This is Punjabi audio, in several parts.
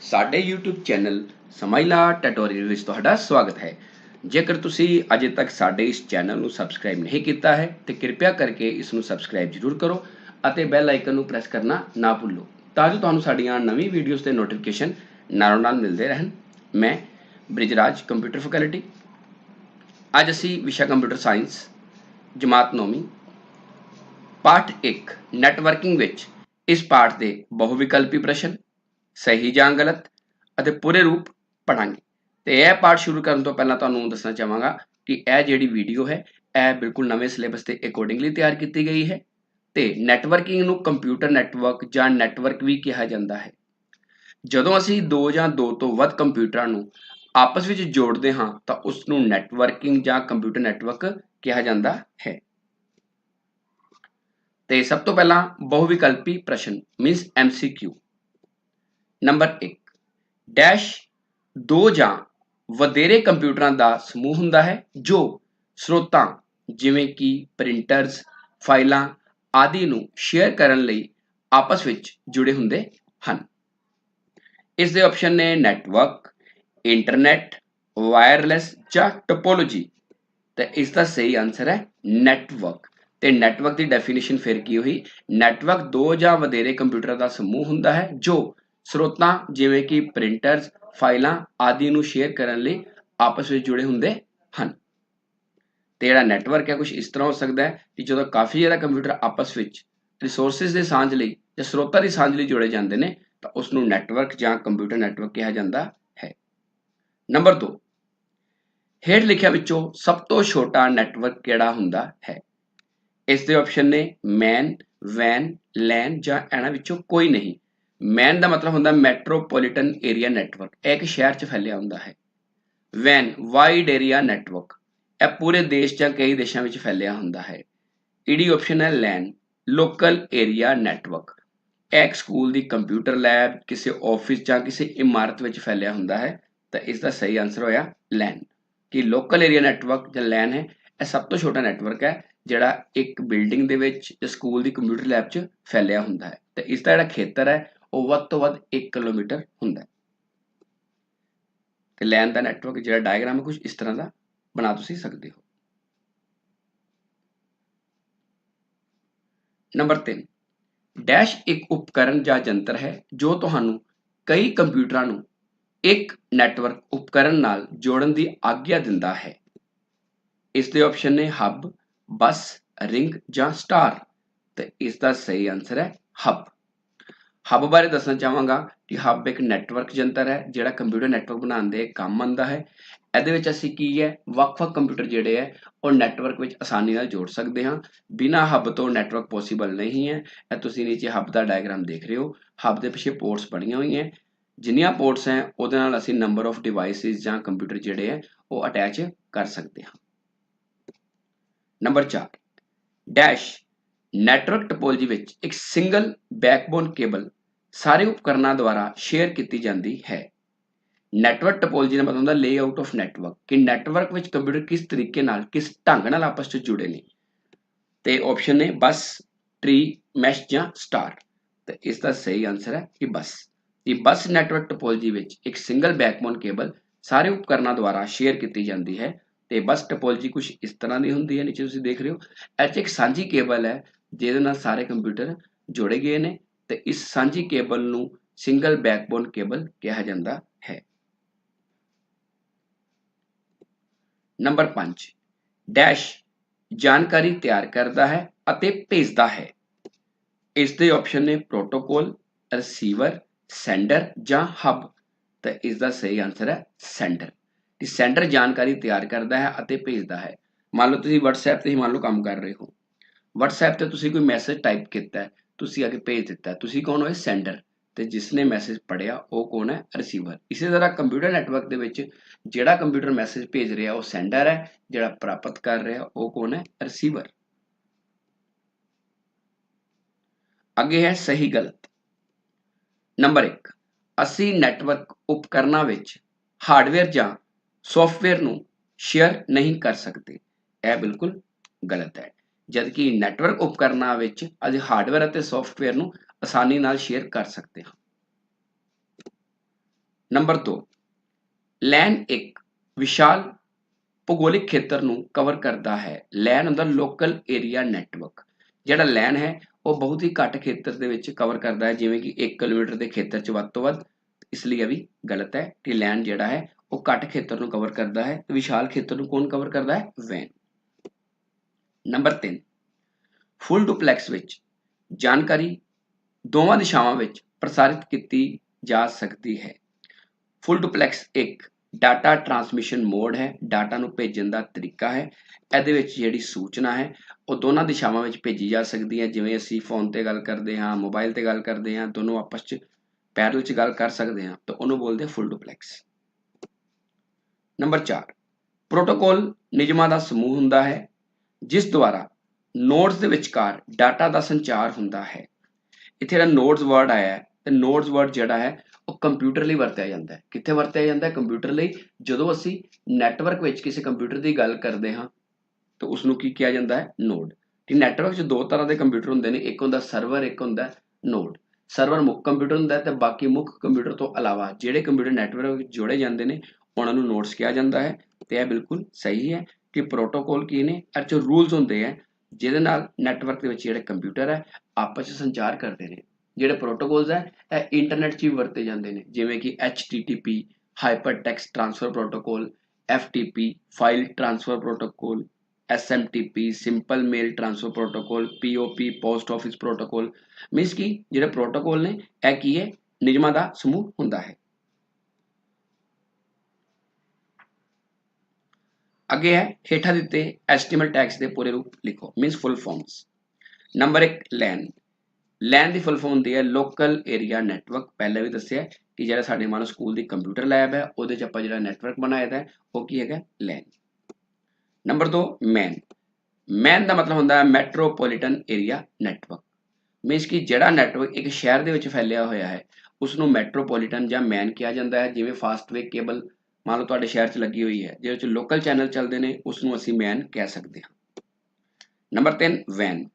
ਸਾਡੇ YouTube ਚੈਨਲ ਸਮਾਈਲਾ ਟਿਊਟੋਰੀਅਲ ਵਿੱਚ ਤੁਹਾਡਾ ਸਵਾਗਤ ਹੈ। ਜੇਕਰ ਤੁਸੀਂ ਅਜੇ ਤੱਕ ਸਾਡੇ ਇਸ ਚੈਨਲ ਨੂੰ ਸਬਸਕ੍ਰਾਈਬ ਨਹੀਂ ਕੀਤਾ ਹੈ, ਤੇ ਕਿਰਪਾ ਕਰਕੇ ਇਸ ਨੂੰ ਸਬਸਕ੍ਰਾਈਬ ਜ਼ਰੂਰ ਕਰੋ ਅਤੇ ਬੈਲ ਆਈਕਨ ਨੂੰ ਪ੍ਰੈਸ ਕਰਨਾ ਨਾ ਭੁੱਲੋ ਤਾਂ ਜੋ ਤੁਹਾਨੂੰ ਸਾਡੀਆਂ ਨਵੀਂ ਵੀਡੀਓਜ਼ ਦੇ ਨੋਟੀਫਿਕੇਸ਼ਨ ਨਾਲੋਂ ਨਾਲ ਮਿਲਦੇ ਰਹਿਣ। ਮੈਂ ਬ੍ਰਿਜਰਾਜ ਕੰਪਿਊਟਰ ਫੈਕਲਟੀ ਅੱਜ ਅਸੀਂ ਵਿਸ਼ਾ ਕੰਪਿਊਟਰ ਸਾਇੰਸ ਜਮਾਤ ਨੌਵੀਂ ਪਾਠ 1 ਨੈਟਵਰਕਿੰਗ ਵਿੱਚ ਇਸ ਪਾਠ ਦੇ ਬਹੁਵਿਕਲਪੀ ਪ੍ਰਸ਼ਨ ਸਹੀ ਜਾਂ ਗਲਤ ਅਤੇ ਪੂਰੇ ਰੂਪ ਪੜਾਂਗੇ। ਤੇ ਇਹ ਪਾਠ ਸ਼ੁਰੂ ਕਰਨ ਤੋਂ ਪਹਿਲਾਂ ਤੁਹਾਨੂੰ ਦੱਸਣਾ ਚਾਹਾਂਗਾ ਕਿ ਇਹ ਜਿਹੜੀ ਵੀਡੀਓ ਹੈ, ਇਹ ਬਿਲਕੁਲ ਨਵੇਂ ਸਿਲੇਬਸ ਦੇ ਅਕੋਰਡਿੰਗਲੀ ਤਿਆਰ ਕੀਤੀ ਗਈ ਹੈ ਤੇ ਨੈਟਵਰਕਿੰਗ ਨੂੰ ਕੰਪਿਊਟਰ ਨੈਟਵਰਕ ਜਾਂ ਨੈਟਵਰਕ ਵੀ ਕਿਹਾ ਜਾਂਦਾ ਹੈ। ਜਦੋਂ ਅਸੀਂ ਦੋ ਜਾਂ ਦੋ ਤੋਂ ਵੱਧ ਕੰਪਿਊਟਰਾਂ ਨੂੰ ਆਪਸ ਵਿੱਚ ਜੋੜਦੇ ਹਾਂ, ਤਾਂ ਉਸ ਨੂੰ ਨੈਟਵਰਕਿੰਗ ਜਾਂ ਕੰਪਿਊਟਰ ਨੈਟਵਰਕ ਕਿਹਾ ਜਾਂਦਾ ਹੈ। ਤੇ ਸਭ ਤੋਂ ਪਹਿਲਾਂ ਬਹੁਵਿਕਲਪੀ ਪ੍ਰਸ਼ਨ ਮੀਨਸ ਐਮਸੀਕਿਊ ਨੰਬਰ 1 ਡੈਸ਼ ਦੋ ਜਾਂ ਵਧੇਰੇ ਕੰਪਿਊਟਰਾਂ ਦਾ ਸਮੂਹ ਹੁੰਦਾ ਹੈ, ਜੋ ਸਰੋਤਾਂ ਜਿਵੇਂ ਕਿ ਪ੍ਰਿੰਟਰਸ, ਫਾਈਲਾਂ ਆਦਿ ਨੂੰ ਸ਼ੇਅਰ ਕਰਨ ਲਈ ਆਪਸ ਵਿੱਚ ਜੁੜੇ ਹੁੰਦੇ ਹਨ। ਇਸ ਦੇ ਆਪਸ਼ਨ ਨੇ ਨੈਟਵਰਕ, ਇੰਟਰਨੈਟ, ਵਾਇਰਲੈਸ ਜਾਂ ਟੋਪੋਲੋਜੀ। ਤਾਂ ਇਸ ਦਾ ਸਹੀ ਆਨਸਰ ਹੈ ਨੈਟਵਰਕ। ਤੇ ਨੈਟਵਰਕ ਦੀ ਡੈਫੀਨੇਸ਼ਨ ਫਿਰ ਕੀ ਹੋਈ? ਨੈਟਵਰਕ ਦੋ ਜਾਂ ਵਧੇਰੇ ਕੰਪਿਊਟਰਾਂ ਦਾ ਸਮੂਹ ਹੁੰਦਾ ਹੈ, ਜੋ ਸਰੋਤਾਂ ਜਿਵੇਂ ਕਿ ਪ੍ਰਿੰਟਰਸ ਫਾਈਲਾਂ ਆਦਿ ਨੂੰ ਸ਼ੇਅਰ ਕਰਨ ਲਈ ਆਪਸ ਵਿੱਚ ਜੁੜੇ ਹੁੰਦੇ ਹਨ। ਤੇ ਜਿਹੜਾ ਨੈਟਵਰਕ ਹੈ ਕੁਝ ਇਸ ਤਰ੍ਹਾਂ ਹੋ ਸਕਦਾ ਹੈ ਕਿ ਜਦੋਂ ਕਾਫੀ ਜ਼ਿਆਦਾ ਕੰਪਿਊਟਰ ਆਪਸ ਵਿੱਚ ਰਿਸੋਰਸਸ ਦੇ ਸਾਂਝ ਲਈ ਜਾਂ ਸਰੋਤਾਂ ਦੀ ਸਾਂਝ ਲਈ ਜੁੜੇ ਜਾਂਦੇ ਨੇ, ਤਾਂ ਉਸ ਨੂੰ ਨੈਟਵਰਕ ਜਾਂ ਕੰਪਿਊਟਰ ਨੈਟਵਰਕ ਕਿਹਾ ਜਾਂਦਾ ਹੈ। ਨੰਬਰ 2 ਹੇਠ ਲਿਖਿਆ ਵਿੱਚੋਂ ਸਭ ਤੋਂ ਛੋਟਾ ਨੈਟਵਰਕ ਕਿਹੜਾ ਹੁੰਦਾ ਹੈ? ਇਸ ਦੇ ਆਪਸ਼ਨ ਨੇ ਮੈਨ ਵੈਨ ਲੈਨ ਜਾਂ ਇਹਨਾਂ ਵਿੱਚੋਂ ਕੋਈ ਨਹੀਂ। ਮੈਨ ਦਾ ਮਤਲਬ ਹੁੰਦਾ ਮੈਟਰੋਪੋਲੀਟਨ ਏਰੀਆ ਨੈਟਵਰਕ ਇਹ ਇੱਕ ਸ਼ਹਿਰ 'ਚ ਫੈਲਿਆ ਹੁੰਦਾ ਹੈ। ਵੈਨ ਵਾਈਡ ਏਰੀਆ ਨੈਟਵਰਕ ਇਹ ਪੂਰੇ ਦੇਸ਼ ਜਾਂ ਕਈ ਦੇਸ਼ਾਂ ਵਿੱਚ ਫੈਲਿਆ ਹੁੰਦਾ ਹੈ। ਈਡੀ ਆਪਸ਼ਨ ਹੈ ਲੈਨ ਲੋਕਲ ਏਰੀਆ ਨੈਟਵਰਕ ਇੱਕ ਸਕੂਲ ਦੀ ਕੰਪਿਊਟਰ ਲੈਬ ਕਿਸੇ ਆਫਿਸ ਜਾਂ ਕਿਸੇ ਇਮਾਰਤ ਵਿੱਚ ਫੈਲਿਆ ਹੁੰਦਾ ਹੈ। ਤਾਂ ਇਸ ਦਾ ਸਹੀ ਆਨਸਰ ਹੋਇਆ ਲੈਨ ਕਿ ਲੋਕਲ ਏਰੀਆ ਨੈਟਵਰਕ ਜਾਂ ਲੈਨ ਹੈ, ਇਹ ਸਭ ਤੋਂ ਛੋਟਾ ਨੈਟਵਰਕ ਹੈ, ਜਿਹੜਾ ਇੱਕ ਬਿਲਡਿੰਗ ਦੇ ਵਿੱਚ ਜਾਂ ਸਕੂਲ ਦੀ ਕੰਪਿਊਟਰ ਲੈਬ 'ਚ ਫੈਲਿਆ ਹੁੰਦਾ ਹੈ। ਤੇ ਇਸ ਦਾ ਜਿਹੜਾ ਖੇਤਰ ਹੈ ਉਹ ਵੱਧ ਤੋਂ ਵੱਧ 1 ਕਿਲੋਮੀਟਰ ਹੁੰਦਾ ਹੈ। ਤੇ ਲੈਨ ਦਾ ਨੈਟਵਰਕ ਜਿਹੜਾ ਡਾਇਗਰਾਮ ਹੈ ਕੁਝ ਇਸ ਤਰ੍ਹਾਂ ਦਾ ਬਣਾ ਤੁਸੀਂ ਸਕਦੇ ਹੋ। ਨੰਬਰ 3 ਡੈਸ਼ ਇੱਕ ਉਪਕਰਨ ਜਾਂ ਜੰਤਰ ਹੈ, ਜੋ ਤੁਹਾਨੂੰ ਕਈ ਕੰਪਿਊਟਰਾਂ ਨੂੰ ਇੱਕ ਨੈਟਵਰਕ ਉਪਕਰਨ ਨਾਲ ਜੋੜਨ ਦੀ ਆਗਿਆ ਦਿੰਦਾ ਹੈ। ਇਸ ਦੇ ਆਪਸ਼ਨ ਨੇ ਹੱਬ ਬਸ ਰਿੰਗ ਜਾਂ ਸਟਾਰ ਤੇ ਇਸ ਦਾ ਸਹੀ ਆਨਸਰ ਹੈ ਹੱਬ ਹੱਬ ਬਾਰੇ ਦੱਸਣਾ ਚਾਹਾਂਗਾ ਕਿ ਹੱਬ ਇੱਕ ਨੈਟਵਰਕ ਯੰਤਰ ਹੈ, ਜਿਹੜਾ ਕੰਪਿਊਟਰ ਨੈਟਵਰਕ ਬਣਾਉਣ ਦੇ ਕੰਮ ਆਉਂਦਾ ਹੈ। ਇਹਦੇ ਵਿੱਚ ਅਸੀਂ ਕੀ ਹੈ, ਵੱਖ-ਵੱਖ ਕੰਪਿਊਟਰ ਜਿਹੜੇ ਹੈ, ਉਹ ਨੈਟਵਰਕ ਵਿੱਚ ਆਸਾਨੀ ਨਾਲ ਜੋੜ ਸਕਦੇ ਹਾਂ। ਬਿਨਾ ਹੱਬ ਤੋਂ ਨੈਟਵਰਕ ਪੋਸੀਬਲ ਨਹੀਂ ਹੈ। ਇਹ ਤੁਸੀਂ ਨੀਚੇ ਹੱਬ ਦਾ ਡਾਇਗਰਾਮ ਦੇਖ ਰਹੇ ਹੋ। ਹੱਬ ਦੇ ਪਿੱਛੇ ਪੋਰਟਸ ਬਣੀਆਂ ਹੋਈਆਂ ਜਿੰਨੀਆਂ ਪੋਰਟਸ ਹੈ, ਉਹਦੇ ਨਾਲ ਅਸੀਂ ਨੰਬਰ ਆਫ ਡਿਵਾਈਸਿਸ ਜਾਂ ਕੰਪਿਊਟਰ ਜਿਹੜੇ ਹੈ, ਉਹ ਅਟੈਚ ਕਰ ਸਕਦੇ ਹਾਂ। ਨੰਬਰ 4 ਡੈਸ਼ ਨੈਟਵਰਕ ਟੋਪੋਲੋਜੀ ਵਿੱਚ ਇੱਕ ਸਿੰਗਲ ਬੈਕਬੋਨ ਕੇਬਲ ਸਾਰੇ ਉਪਕਰਨਾਂ ਦੁਆਰਾ ਸ਼ੇਅਰ ਕੀਤੀ ਜਾਂਦੀ ਹੈ। ਨੈਟਵਰਕ ਟੋਪੋਲੋਜੀ ਦਾ ਮਤਲਬ ਹੁੰਦਾ ਲੇਆਊਟ ਆਫ ਨੈਟਵਰਕ ਕਿ ਨੈਟਵਰਕ ਵਿੱਚ ਕੰਪਿਊਟਰ ਕਿਸ ਤਰੀਕੇ ਨਾਲ, ਕਿਸ ਢੰਗ ਨਾਲ ਆਪਸ ਵਿੱਚ ਜੁੜੇ ਨੇ। ਤੇ ਆਪਸ਼ਨ ਨੇ ਬਸ ਟ੍ਰੀ ਮੈਸ਼ ਜਾਂ ਸਟਾਰ ਤੇ ਇਸ ਦਾ ਸਹੀ ਆਨਸਰ ਹੈ ਕਿ ਬਸ ਇਹ ਬਸ ਨੈਟਵਰਕ ਟੋਪੋਲੋਜੀ ਵਿੱਚ ਇੱਕ ਸਿੰਗਲ ਬੈਕਬੋਨ ਕੇਬਲ ਸਾਰੇ ਉਪਕਰਨਾਂ ਦੁਆਰਾ ਸ਼ੇਅਰ ਕੀਤੀ ਜਾਂਦੀ ਹੈ। ਤੇ ਬਸ ਟੋਪੋਲੋਜੀ ਕੁਝ ਇਸ ਤਰ੍ਹਾਂ ਦੀ ਹੁੰਦੀ ਹੈ, ਨੀਚੇ ਤੁਸੀਂ ਦੇਖ ਰਹੇ ਹੋ। ਇਹ ਇੱਕ ਸਾਂਝੀ ਕੇਬਲ ਹੈ, ਜਿਹਦੇ ਨਾਲ ਸਾਰੇ ਕੰਪਿਊਟਰ ਜੋੜੇ ਗਏ ਨੇ। ਤੇ ਇਸ ਸਾਂਝੀ ਕੇਬਲ ਨੂੰ ਸਿੰਗਲ ਬੈਕਬੋਨ ਕੇਬਲ ਕਿਹਾ ਜਾਂਦਾ ਹੈ। ਨੰਬਰ 5 ਡੈਸ਼ ਜਾਣਕਾਰੀ ਤਿਆਰ ਕਰਦਾ ਹੈ ਅਤੇ ਭੇਜਦਾ ਹੈ। ਇਸ ਦੇ ਆਪਸ਼ਨ ਨੇ ਪ੍ਰੋਟੋਕੋਲ, ਰਿਸੀਵਰ, ਸੈਂਡਰ ਜਾਂ ਹਬ। ਤਾਂ ਇਸ ਦਾ ਸਹੀ ਆਨਸਰ ਹੈ ਸੈਂਡਰ। ਕਿ ਸੈਂਡਰ ਜਾਣਕਾਰੀ ਤਿਆਰ ਕਰਦਾ ਹੈ ਅਤੇ ਭੇਜਦਾ ਹੈ। ਮੰਨ ਲਓ ਤੁਸੀਂ WhatsApp ਤੇ ਹੀ ਮੰਨ ਲਓ ਕੰਮ ਕਰ ਰਹੇ ਹੋ। WhatsApp ਤੇ ਤੁਸੀਂ ਕੋਈ ਮੈਸੇਜ ਟਾਈਪ ਕੀਤਾ ਹੈ। ਤੁਸੀਂ ਅੱਗੇ ਭੇਜ ਦਿੱਤਾ। ਤੁਸੀਂ ਕੌਣ ਹੋਏ ਸੈਂਡਰ ਤੇ ਜਿਸ ਨੇ ਮੈਸੇਜ ਪੜਿਆ ਉਹ ਕੌਣ ਹੈ? ਰਿਸੀਵਰ ਇਸੇ ਤਰ੍ਹਾਂ ਕੰਪਿਊਟਰ ਨੈਟਵਰਕ ਦੇ ਵਿੱਚ ਜਿਹੜਾ ਕੰਪਿਊਟਰ ਮੈਸੇਜ ਭੇਜ ਰਿਹਾ, ਉਹ ਸੈਂਡਰ ਹੈ। ਜਿਹੜਾ ਪ੍ਰਾਪਤ ਕਰ ਰਿਹਾ, ਉਹ ਕੌਣ ਹੈ? ਰਿਸੀਵਰ ਅੱਗੇ ਹੈ ਸਹੀ ਗਲਤ। ਨੰਬਰ 1 ਅਸੀਂ ਨੈਟਵਰਕ ਉਪਕਰਨਾਂ ਵਿੱਚ ਹਾਰਡਵੇਅਰ ਜਾਂ ਸੌਫਟਵੇਅਰ ਨੂੰ ਸ਼ੇਅਰ ਨਹੀਂ ਕਰ ਸਕਦੇ। ਇਹ ਬਿਲਕੁਲ ਗਲਤ ਹੈ। ਜਦਕਿ ਨੈਟਵਰਕ ਉਪਕਰਨਾਂ ਵਿੱਚ ਅਸੀਂ ਹਾਰਡਵੇਅਰ ਅਤੇ ਸੌਫਟਵੇਅਰ ਨੂੰ ਆਸਾਨੀ ਨਾਲ ਸ਼ੇਅਰ ਕਰ ਸਕਦੇ ਹਾਂ। ਨੰਬਰ 2 ਲੈਨ ਇੱਕ ਵਿਸ਼ਾਲ ਭੂਗੋਲਿਕ ਖੇਤਰ ਨੂੰ ਕਵਰ ਕਰਦਾ ਹੈ। ਲੈਨ ਹੁੰਦਾ ਲੋਕਲ ਏਰੀਆ ਨੈਟਵਰਕ ਜਿਹੜਾ ਲੈਨ ਹੈ, ਉਹ ਬਹੁਤ ਹੀ ਘੱਟ ਖੇਤਰ ਦੇ ਵਿੱਚ ਕਵਰ ਕਰਦਾ ਹੈ, ਜਿਵੇਂ ਕਿ 1 ਕਿਲੋਮੀਟਰ ਦੇ ਖੇਤਰ 'ਚ ਵੱਧ ਤੋਂ ਵੱਧ। ਇਸ ਲਈ ਇਹ ਵੀ ਗਲਤ ਹੈ ਕਿ ਲੈਨ ਜਿਹੜਾ ਹੈ, ਉਹ ਘੱਟ ਖੇਤਰ ਨੂੰ ਕਵਰ ਕਰਦਾ ਹੈ। ਵਿਸ਼ਾਲ ਖੇਤਰ ਨੂੰ ਕੌਣ ਕਵਰ ਕਰਦਾ ਹੈ? ਵੈਨ ਨੰਬਰ 3 ਫੁੱਲ ਡੁਪਲੈਕਸ ਵਿੱਚ ਜਾਣਕਾਰੀ ਦੋਵਾਂ ਦਿਸ਼ਾਵਾਂ ਵਿੱਚ ਪ੍ਰਸਾਰਿਤ ਕੀਤੀ ਜਾ ਸਕਦੀ ਹੈ। ਫੁੱਲ ਡੁਪਲੈਕਸ ਇੱਕ ਡਾਟਾ ਟਰਾਂਸਮਿਸ਼ਨ ਮੋਡ ਹੈ। ਡਾਟਾ ਨੂੰ ਭੇਜਣ ਦਾ ਤਰੀਕਾ ਹੈ। ਇਹਦੇ ਵਿੱਚ ਜਿਹੜੀ ਸੂਚਨਾ ਹੈ, ਉਹ ਦੋਨਾਂ ਦਿਸ਼ਾਵਾਂ ਵਿੱਚ ਭੇਜੀ ਜਾ ਸਕਦੀ ਹੈ। ਜਿਵੇਂ ਅਸੀਂ ਫੋਨ ਤੇ ਗੱਲ ਕਰਦੇ ਹਾਂ ਮੋਬਾਈਲ ਤੇ ਗੱਲ ਕਰਦੇ ਹਾਂ, ਦੋਨੋਂ ਆਪਸ 'ਚ ਪੈਰਲ 'ਚ ਗੱਲ ਕਰ ਸਕਦੇ ਹਾਂ, ਤਾਂ ਉਹਨੂੰ ਬੋਲਦੇ ਫੁੱਲ ਡੁਪਲੈਕਸ ਨੰਬਰ 4 ਪ੍ਰੋਟੋਕੋਲ ਨਿਯਮਾਂ ਦਾ ਸਮੂਹ ਹੁੰਦਾ ਹੈ। ਜਿਸ ਦੁਆਰਾ ਨੋਡਸ ਦੇ ਵਿਚਕਾਰ ਡਾਟਾ ਦਾ ਸੰਚਾਰ ਹੁੰਦਾ ਹੈ। ਇੱਥੇ ਜਿਹੜਾ ਨੋਡਸ ਵਰਡ ਆਇਆ ਹੈ ਤੇ ਨੋਡਸ ਵਰਡ ਜਿਹੜਾ ਹੈ ਉਹ ਕੰਪਿਊਟਰ ਲਈ ਵਰਤਿਆ ਜਾਂਦਾ ਹੈ। ਕਿੱਥੇ ਵਰਤਿਆ ਜਾਂਦਾ ਹੈ? ਕੰਪਿਊਟਰ ਲਈ। ਜਦੋਂ ਅਸੀਂ ਨੈਟਵਰਕ ਵਿੱਚ ਕਿਸੇ ਕੰਪਿਊਟਰ ਦੀ ਗੱਲ ਕਰਦੇ ਹਾਂ, ਤਾਂ ਉਸ ਨੂੰ ਕੀ ਕਿਹਾ ਜਾਂਦਾ ਹੈ? ਨੋਡ ਤੇ ਨੈਟਵਰਕ 'ਚ ਦੋ ਤਰ੍ਹਾਂ ਦੇ ਕੰਪਿਊਟਰ ਹੁੰਦੇ ਨੇ। ਇੱਕ ਹੁੰਦਾ ਸਰਵਰ ਇੱਕ ਹੁੰਦਾ ਨੋਡ ਸਰਵਰ ਮੁੱਖ ਕੰਪਿਊਟਰ ਹੁੰਦਾ ਹੈ ਤੇ ਬਾਕੀ ਮੁੱਖ ਕੰਪਿਊਟਰ ਤੋਂ ਇਲਾਵਾ ਜਿਹੜੇ ਕੰਪਿਊਟਰ ਨੈਟਵਰਕ ਵਿੱਚ ਜੋੜੇ ਜਾਂਦੇ ਨੇ, ਉਹਨਾਂ ਨੂੰ ਨੋਡਸ ਕਿਹਾ ਜਾਂਦਾ ਹੈ। ਤੇ ਇਹ ਬਿਲਕੁਲ ਸਹੀ ਹੈ। ਕਿ ਪ੍ਰੋਟੋਕੋਲ ਕੀ ਨੇ, ਇਹ 'ਚ ਰੂਲਸ ਹੁੰਦੇ ਆ, ਜਿਹਦੇ ਨਾਲ ਨੈਟਵਰਕ ਦੇ ਵਿੱਚ ਜਿਹੜੇ ਕੰਪਿਊਟਰ ਹੈ ਆਪਸ ਵਿੱਚ ਸੰਚਾਰ ਕਰਦੇ ਨੇ। ਜਿਹੜੇ ਪ੍ਰੋਟੋਕੋਲਸ ਹੈ ਇਹ ਇੰਟਰਨੈਟ 'ਚ ਵੀ ਵਰਤੇ ਜਾਂਦੇ ਨੇ, ਜਿਵੇਂ ਕਿ HTTP hypertext transfer protocol FTP file transfer protocol SMTP simple mail transfer protocol POP post office protocol means ਕਿ ਜਿਹੜੇ ਪ੍ਰੋਟੋਕੋਲ ਨੇ, ਇਹ ਕੀ ਹੈ? ਨਿਯਮਾਂ ਦਾ ਸਮੂਹ ਹੁੰਦਾ ਹੈ। ਅੱਗੇ ਹੈ, ਹੇਠਾਂ ਦਿੱਤੇ ਐਸਟੀਮੇਟ ਟੈਕਸ ਦੇ ਪੂਰੇ ਰੂਪ ਲਿਖੋ means full forms number 1 LAN LAN ਦੀ ਫੁੱਲ ਫਾਰਮ ਹੁੰਦੀ ਹੈ ਲੋਕਲ ਏਰੀਆ ਨੈਟਵਰਕ ਪਹਿਲਾਂ ਵੀ ਦੱਸਿਆ ਕਿ ਜਿਹੜਾ ਸਾਡੇ ਮਾਨੋ ਸਕੂਲ ਦੀ ਕੰਪਿਊਟਰ ਲੈਬ ਹੈ, ਉਹਦੇ ਚ ਆਪਾਂ ਜਿਹੜਾ ਨੈਟਵਰਕ ਬਣਾਇਆ ਹੈ, ਉਹ ਕੀ ਹੈਗਾ? ਲੈਨ ਨੰਬਰ 2 ਮੈਨ ਮੈਨ ਦਾ ਮਤਲਬ ਹੁੰਦਾ ਹੈ ਮੈਟਰੋਪੋਲੀਟਨ ਏਰੀਆ ਨੈਟਵਰਕ ਮੀਨਸ ਕਿ ਜਿਹੜਾ ਨੈਟਵਰਕ ਇੱਕ ਸ਼ਹਿਰ ਦੇ ਵਿੱਚ ਫੈਲਿਆ ਹੋਇਆ ਹੈ ਉਸ ਨੂੰ ਮੈਟਰੋਪੋਲੀਟਨ ਜਾਂ ਮੈਨ ਕਿਹਾ ਜਾਂਦਾ ਹੈ, ਜਿਵੇਂ ਫਾਸਟਵੇ ਕੇਬਲ ਮੰਨ ਲਓ ਤੁਹਾਡੇ ਸ਼ਹਿਰ 'ਚ ਲੱਗੀ ਹੋਈ ਹੈ, ਜਿਹਦੇ 'ਚ ਲੋਕਲ ਚੈਨਲ ਚੱਲਦੇ ਨੇ ਉਸ ਨੂੰ ਅਸੀਂ ਮੈਨ ਕਹਿ ਸਕਦੇ ਹਾਂ। ਨੰਬਰ 3 ਵੈਨ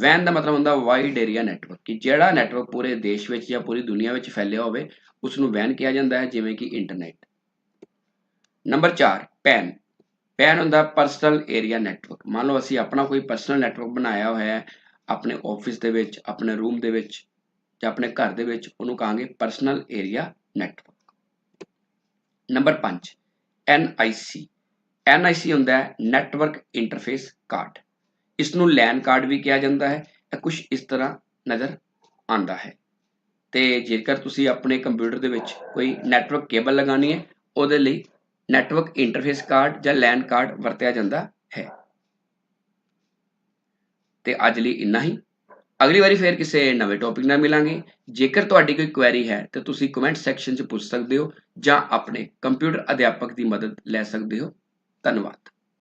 ਵੈਨ ਦਾ ਮਤਲਬ ਹੁੰਦਾ ਵਾਈਡ ਏਰੀਆ ਨੈਟਵਰਕ ਕਿ ਜਿਹੜਾ ਨੈਟਵਰਕ ਪੂਰੇ ਦੇਸ਼ ਵਿੱਚ ਜਾਂ ਪੂਰੀ ਦੁਨੀਆ ਵਿੱਚ ਫੈਲਿਆ ਹੋਵੇ ਉਸ ਨੂੰ ਵੈਨ ਕਿਹਾ ਜਾਂਦਾ ਹੈ, ਜਿਵੇਂ ਕਿ ਇੰਟਰਨੈਟ ਨੰਬਰ 4 ਪੈਨ ਪੈਨ ਹੁੰਦਾ ਪਰਸਨਲ ਏਰੀਆ ਨੈਟਵਰਕ ਮੰਨ ਲਓ ਅਸੀਂ ਆਪਣਾ ਕੋਈ ਪਰਸਨਲ ਨੈਟਵਰਕ ਬਣਾਇਆ ਹੋਇਆ ਹੈ, ਆਪਣੇ ਆਫਿਸ ਦੇ ਵਿੱਚ, ਆਪਣੇ ਰੂਮ ਦੇ ਵਿੱਚ ਜਾਂ ਆਪਣੇ ਘਰ ਦੇ ਵਿੱਚ, ਉਹਨੂੰ ਕਹਾਂਗੇ personal area network number 5 NIC NIC ਹੁੰਦਾ ਹੈ ਨੈਟਵਰਕ ਇੰਟਰਫੇਸ ਕਾਰਡ ਇਸ ਨੂੰ LAN ਕਾਰਡ ਵੀ ਕਿਹਾ ਜਾਂਦਾ ਹੈ ਇਹ ਕੁਝ ਇਸ ਤਰ੍ਹਾਂ ਨਜ਼ਰ ਆਉਂਦਾ ਹੈ। ਤੇ ਜੇਕਰ ਤੁਸੀਂ ਆਪਣੇ ਕੰਪਿਊਟਰ ਦੇ ਵਿੱਚ ਕੋਈ ਨੈਟਵਰਕ ਕੇਬਲ ਲਗਾਉਣੀ ਹੈ, ਉਹਦੇ ਲਈ ਨੈਟਵਰਕ ਇੰਟਰਫੇਸ ਕਾਰਡ ਜਾਂ LAN ਕਾਰਡ ਵਰਤਿਆ ਜਾਂਦਾ ਹੈ। ਤੇ ਅੱਜ ਲਈ ਇੰਨਾ ਹੀ। ਅਗਲੀ ਵਾਰੀ ਫੇਰ ਕਿਸੇ ਨਵੇਂ ਟੌਪਿਕ ਨਾਲ ਮਿਲਾਂਗੇ। ਜੇਕਰ ਤੁਹਾਡੀ ਕੋਈ ਕੁਐਰੀ ਹੈ, ਤਾਂ ਤੁਸੀਂ ਕਮੈਂਟ ਸੈਕਸ਼ਨ 'ਚ ਪੁੱਛ ਸਕਦੇ ਹੋ ਜਾਂ ਆਪਣੇ ਕੰਪਿਊਟਰ ਅਧਿਆਪਕ ਦੀ ਮਦਦ ਲੈ ਸਕਦੇ ਹੋ। ਧੰਨਵਾਦ।